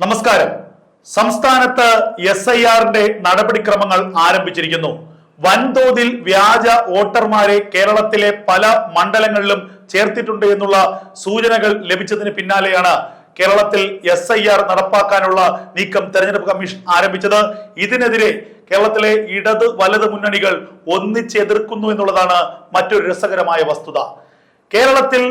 നമസ്കാരം. സംസ്ഥാനത്ത് S I ആറിന്റെ നടപടിക്രമങ്ങൾ ആരംഭിച്ചിരിക്കുന്നു. വൻതോതിൽ വ്യാജ വോട്ടർമാരെ കേരളത്തിലെ പല മണ്ഡലങ്ങളിലും ചേർത്തിട്ടുണ്ട് എന്നുള്ള സൂചനകൾ ലഭിച്ചതിന് പിന്നാലെയാണ് കേരളത്തിൽ എസ് ഐ ആർ നടപ്പാക്കാനുള്ള നീക്കം തെരഞ്ഞെടുപ്പ് കമ്മീഷൻ ആരംഭിച്ചത്. ഇതിനെതിരെ കേരളത്തിലെ ഇടത് വലത് മുന്നണികൾ ഒന്നിച്ച് എതിർക്കുന്നു എന്നുള്ളതാണ് മറ്റൊരു രസകരമായ വസ്തുത. കേരളത്തിൽ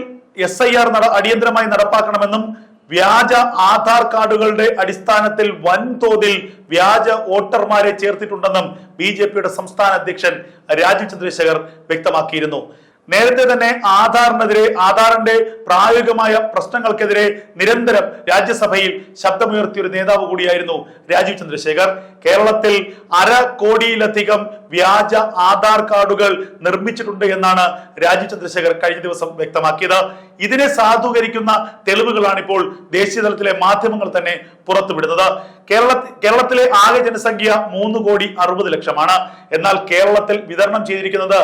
എസ് ഐ ആർ അടിയന്തരമായി നടപ്പാക്കണമെന്നും വ്യാജ ആധാർ കാർഡുകളുടെ അടിസ്ഥാനത്തിൽ വൻതോതിൽ വ്യാജ വോട്ടർമാരെ ചേർത്തിട്ടുണ്ടെന്നും ബി ജെ പിയുടെ സംസ്ഥാന അധ്യക്ഷൻ രാജീവ് ചന്ദ്രശേഖർ വ്യക്തമാക്കിയിരുന്നു. നേരത്തെ തന്നെ ആധാറിനെതിരെ ആധാറിന്റെ പ്രായോഗികമായ പ്രശ്നങ്ങൾക്കെതിരെ നിരന്തരം രാജ്യസഭയിൽ ശബ്ദമുയർത്തിയ ഒരു നേതാവ് കൂടിയായിരുന്നു രാജീവ് ചന്ദ്രശേഖർ. കേരളത്തിൽ അര കോടിയിലധികം വ്യാജ ആധാർ കാർഡുകൾ നിർമ്മിച്ചിട്ടുണ്ട് എന്നാണ് രാജീവ് ചന്ദ്രശേഖർ കഴിഞ്ഞ ദിവസം വ്യക്തമാക്കിയത്. ഇതിനെ സാധൂകരിക്കുന്ന തെളിവുകളാണ് ഇപ്പോൾ ദേശീയ തലത്തിലെ മാധ്യമങ്ങൾ തന്നെ പുറത്തുവിടുന്നത്. കേരള കേരളത്തിലെ ആകെ ജനസംഖ്യ മൂന്ന് കോടി അറുപത് ലക്ഷമാണ്. എന്നാൽ കേരളത്തിൽ വിതരണം ചെയ്തിരിക്കുന്നത്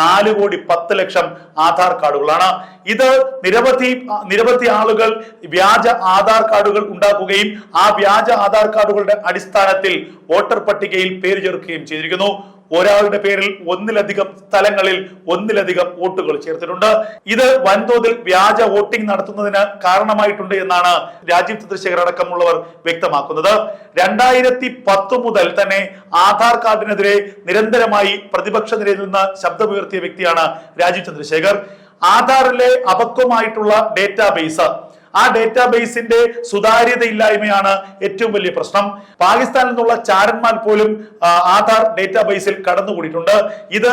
നാല് കോടി പത്ത് ലക്ഷം ആധാർ കാർഡുകളാണ്. ഇത് നിരവധി നിരവധി ആളുകൾ വ്യാജ ആധാർ കാർഡുകൾ ഉണ്ടാക്കുകയും ആ വ്യാജ ആധാർ കാർഡുകളുടെ അടിസ്ഥാനത്തിൽ വോട്ടർ പട്ടികയിൽ പേര് ചേർക്കുകയും ചെയ്തിരിക്കുന്നു. ഒരാളുടെ പേരിൽ ഒന്നിലധികം സ്ഥലങ്ങളിൽ ഒന്നിലധികം വോട്ടുകൾ ചേർത്തിട്ടുണ്ട്. ഇത് വൻതോതിൽ വ്യാജ വോട്ടിംഗ് നടത്തുന്നതിന് കാരണമായിട്ടുണ്ട് എന്നാണ് രാജീവ് ചന്ദ്രശേഖർ അടക്കമുള്ളവർ വ്യക്തമാക്കുന്നത്. രണ്ടായിരത്തി പത്ത് മുതൽ തന്നെ ആധാർ കാർഡിനെതിരെ നിരന്തരമായി പ്രതിപക്ഷ നിരയിൽ നിന്ന് ശബ്ദമുയർത്തിയ വ്യക്തിയാണ് രാജീവ് ചന്ദ്രശേഖർ. ആധാറിലെ അപക്വമായിട്ടുള്ള ഡേറ്റാബേസ് ആ ഡേറ്റാബേസിന്റെ സുതാര്യതയില്ലായ്മയാണ് ഏറ്റവും വലിയ പ്രശ്നം. പാകിസ്ഥാനിൽ നിന്നുള്ള ചാരന്മാർ പോലും ആധാർ ഡേറ്റാബേസിൽ കടന്നുകൂടിയിട്ടുണ്ട്. ഇത്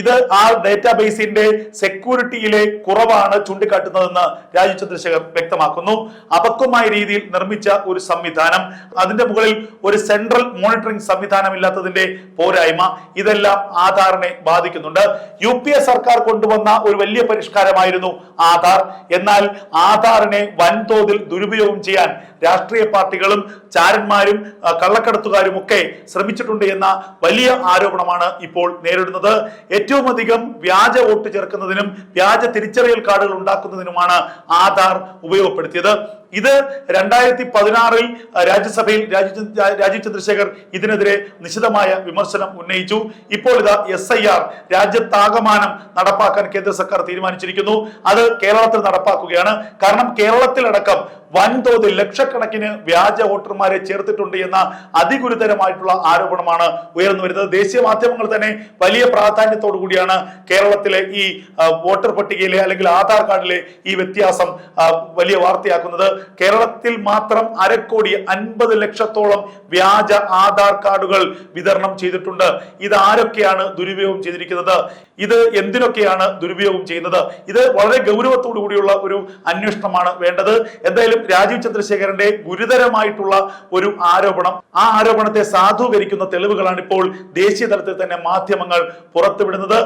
ഇത് ആ ഡേറ്റാബേസിന്റെ സെക്യൂരിറ്റിയിലെ കുറവാണ് ചൂണ്ടിക്കാട്ടുന്നതെന്ന് രാജു ചന്ദ്രശേഖർ വ്യക്തമാക്കുന്നു. അപക്വമായ രീതിയിൽ നിർമ്മിച്ച ഒരു സംവിധാനം. അതിന്റെ മുകളിൽ ഒരു സെൻട്രൽ മോണിറ്ററിംഗ് സംവിധാനം ഇല്ലാത്തതിന്റെ പോരായ്മ. ഇതെല്ലാം ആധാറിനെ ബാധിക്കുന്നുണ്ട്. യു സർക്കാർ കൊണ്ടുവന്ന ഒരു വലിയ പരിഷ്കാരമായിരുന്നു ആധാർ. എന്നാൽ ആധാറിനെ വൻതോതിൽ ദുരുപയോഗം ചെയ്യാൻ രാഷ്ട്രീയ പാർട്ടികളും ചാരന്മാരും കള്ളക്കടത്തുകാരും ഒക്കെ ശ്രമിച്ചിട്ടുണ്ട് എന്ന വലിയ ആരോപണമാണ് ഇപ്പോൾ നേരിടുന്നത്. ഏറ്റവും അധികം വ്യാജ വോട്ട് ചേർക്കുന്നതിനും വ്യാജ തിരിച്ചറിയൽ കാർഡുകൾ ഉണ്ടാക്കുന്നതിനുമാണ് ആധാർ ഉപയോഗപ്പെടുത്തിയത്. ഇത് രണ്ടായിരത്തി പതിനാറിൽ രാജ്യസഭയിൽ രാജീവ് ചന്ദ്രശേഖർ ഇതിനെതിരെ നിശിതമായ വിമർശനം ഉന്നയിച്ചു. ഇപ്പോൾ ഇതാ എസ് ഐ ആർ രാജ്യത്താകമാനം നടപ്പാക്കാൻ കേന്ദ്ര സർക്കാർ തീരുമാനിച്ചിരിക്കുന്നു. അത് കേരളത്തിൽ നടപ്പാക്കുകയാണ്. കാരണം കേരളത്തിലടക്കം വൻതോതിൽ ലക്ഷക്കണക്കിന് വ്യാജ വോട്ടർമാരെ ചേർത്തിട്ടുണ്ട് എന്ന അതിഗുരുതരമായിട്ടുള്ള ആരോപണമാണ് ഉയർന്നു വരുന്നത്. ദേശീയ മാധ്യമങ്ങൾ തന്നെ വലിയ പ്രാധാന്യത്തോടു കൂടിയാണ് കേരളത്തിലെ ഈ വോട്ടർ പട്ടികയിലെ അല്ലെങ്കിൽ ആധാർ കാർഡിലെ ഈ വ്യത്യാസം വലിയ വാർത്തയാക്കുന്നത്. കേരളത്തിൽ മാത്രം അരക്കോടി അൻപത് ലക്ഷത്തോളം വ്യാജ ആധാർ കാർഡുകൾ വിതരണം ചെയ്തിട്ടുണ്ട്. ഇത് ആരൊക്കെയാണ് ദുരുപയോഗം ചെയ്തിരിക്കുന്നത്? ഇത് എന്തിനൊക്കെയാണ് ദുരുപയോഗം ചെയ്യുന്നത്? ഇത് വളരെ ഗൗരവത്തോടു കൂടിയുള്ള ഒരു അന്വേഷണമാണ് വേണ്ടത്. എന്തായാലും രാജീവ് ചന്ദ്രശേഖരന്റെ ഗുരുതരമായിട്ടുള്ള ഒരു ആരോപണം. ആ ആരോപണത്തെ സാധൂകരിക്കുന്ന തെളിവുകളാണ് ഇപ്പോൾ ദേശീയ തലത്തിൽ തന്നെ മാധ്യമങ്ങൾ പുറത്തുവിടുന്നത്.